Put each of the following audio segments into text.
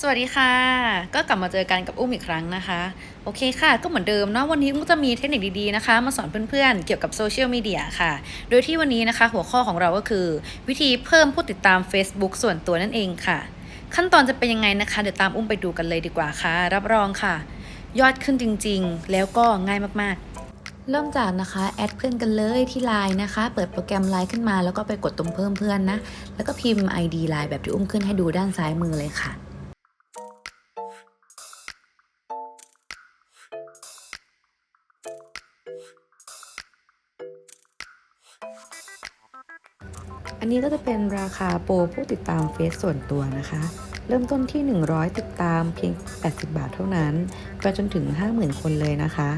สวัสดีค่ะ ก็กลับมาเจอกันกับอุ้มอีกครั้งนะคะ โอเคค่ะ ก็เหมือนเดิมเนาะวันนี้อุ้มก็จะมีเทคนิคดีๆนะคะ มาสอนเพื่อนๆ เกี่ยวกับโซเชียลมีเดียค่ะ โดยที่วันนี้นะคะ หัวข้อของเราก็คือ วิธีเพิ่มผู้ติดตาม Facebook ส่วนตัวนั่นเองค่ะ ขั้นตอนจะเป็นยังไงนะคะ เดี๋ยวตามอุ้มไปดูกันเลยดีกว่าค่ะ รับรองค่ะ ยอดขึ้นจริงๆ แล้วก็ง่ายมากๆเริ่มจากนะคะ แอดเพื่อนกันเลยที่ Line นะคะ เปิดโปรแกรม Line ขึ้นมา แล้วก็ไปกดตรงเพิ่มเพื่อนนะ แล้วก็พิมพ์ ID Line แบบที่อุ้มขึ้นให้ดูด้านซ้ายมือเลยค่ะ อันนี้ก็จะเป็นราคาโปรผู้ติดตามเฟซส่วนตัวนะคะ เริ่มต้นที่ 100 ติดตามเพียง 80 บาทเท่านั้นไปจนถึง 50,000 คนเลยนะคะ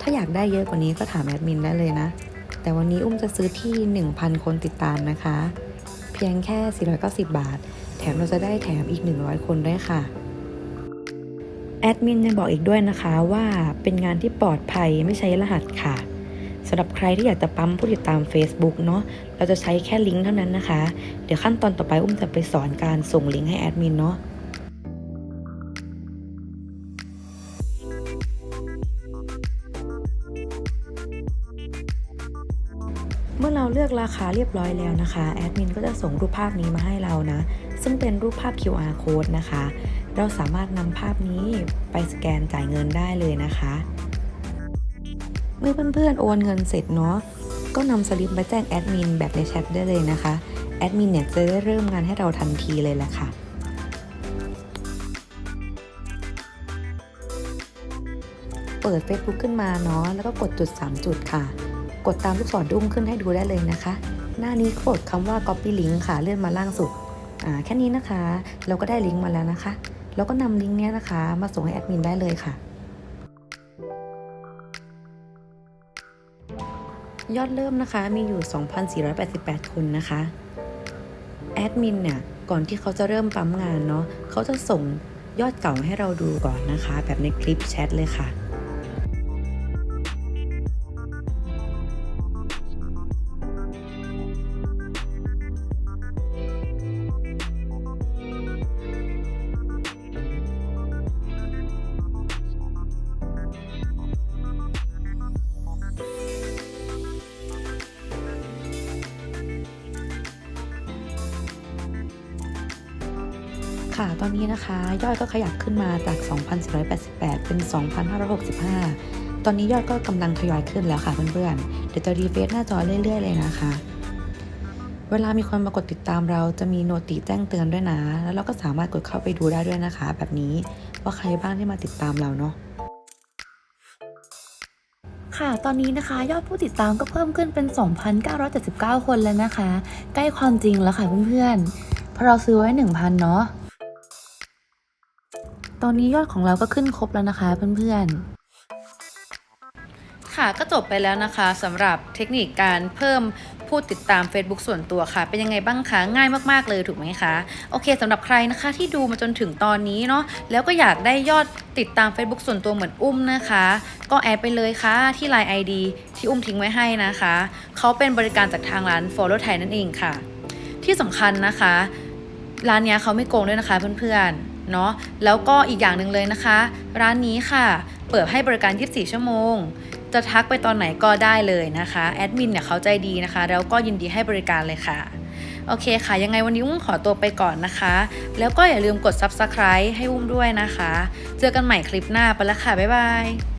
ถ้าอยากได้เยอะกว่านี้ก็ถามแอดมินได้เลยนะ แต่วันนี้อุ้มจะซื้อที่ 1,000 คนติดตามนะคะ เพียงแค่ 490 บาท แถมเราจะได้แถมอีก 100 คนด้วยค่ะแอดมินยังบอกอีกด้วยนะคะว่าเป็นงานที่ปลอดภัยไม่ใช้รหัสค่ะำหรับใครที่อยากจะปั๊มผู้ติดตาม Facebook เนาะเราจะใช้แค่ลิงก์เท่านั้นนะคะ เดี๋ยวขั้นตอนต่อไปอุ้มจะไปสอนการส่งลิงก์ให้แอดมินเนาะเมื่อเราเลือกราคาเรียบร้อยแล้วนะคะแอดมินก็จะส่งรูปภาพนี้มาให้เรานะ ซึ่งเป็นรูปภาพ QR code นะคะ เราสามารถนำภาพนี้ไปสแกนจ่ายเงินได้เลยนะคะ เมื่อเพื่อนๆโอนเงินเสร็จเนาะก็นำสลิปมาแจ้งแอดมินแบบในแชทได้เลยนะคะแอดมินเนี่ยจะได้เริ่มงานให้เราทันทีเลยแหละค่ะเปิด Facebook ขึ้นมาเนาะแล้วก็กดจุด 3 จุดค่ะ กดตามลูกศรดุ้งขึ้นให้ดูได้เลยนะคะ หน้านี้กดคำว่า copy link ค่ะเลื่อนมาล่างสุดอ่าแค่นี้นะคะ เราก็ได้ลิงก์มาแล้วนะคะ แล้วก็นำลิงก์เนี้ยนะคะ มาส่งให้แอดมินได้เลยค่ะ ยอดเริ่มนะคะมีอยู่ 2,488 คนนะคะ แอดมินเนี่ย ก่อนที่เขาจะเริ่มปั๊มงานเนาะเขาจะส่งยอดเก่าให้เราดูก่อนนะคะ แบบในคลิปแชทเลยค่ะ ค่ะ ตอนนี้นะคะยอดก็ขยับขึ้นมาจาก 2,488 เป็น 2,565 ตอนนี้ยอดก็กำลังทยอยขึ้นแล้วค่ะเพื่อนๆ เดี๋ยวจะรีเฟรชหน้าจอเรื่อย ๆ เลยนะคะ เวลามีคนมากดติดตามเราจะมีโนติแจ้งเตือนด้วยนะ แล้วเราก็สามารถกดเข้าไปดูได้ด้วยนะคะ แบบนี้ว่าใครบ้างที่มาติดตามเราเนาะค่ะ ตอนนี้นะคะยอดผู้ติดตามก็เพิ่มขึ้นเป็น 2,979 คนแล้วนะคะ ใกล้ความจริงแล้วค่ะเพื่อนๆ เพราะเราซื้อไว้ 1,000 เนาะ ตอนนี้ยอดของเราก็ขึ้นครบแล้วนะคะเพื่อนๆ ค่ะก็จบไปแล้วนะคะสำหรับเทคนิคการเพิ่มผู้ติดตาม Facebook ส่วนตัวค่ะ เป็นยังไงบ้างคะ ง่ายมาก ๆ เลยถูกไหมคะ โอเคสำหรับใครนะคะที่ดูมาจนถึงตอนนี้เนาะแล้วก็อยากได้ยอดติดตาม Facebook ส่วนตัวเหมือนอุ้มนะคะ ก็แอดไปเลยค่ะที่ Line ID ที่อุ้มทิ้งไว้ให้นะคะเขาเป็นบริการจากทางร้าน Follow Thai นั่นเองค่ะ ที่สำคัญนะคะ ร้านนี้เขาไม่โกงด้วยนะคะเพื่อนๆ เนาะแล้วก็อีกอย่างหนึ่งเลยนะคะ ร้านนี้ค่ะ เปิดให้บริการ 24 ชั่วโมง จะทักไปตอนไหนก็ได้เลยนะคะแอดมินเนี่ยเขาใจดีนะคะ แล้วก็ยินดีให้บริการเลยค่ะโอเคค่ะ ยังไงวันนี้วุ้มขอตัวไปก่อนนะคะ แล้วก็อย่าลืมกด Subscribe ให้วุ้มด้วยนะคะ เจอกันใหม่คลิปหน้าไปแล้วค่ะ บ๊ายบาย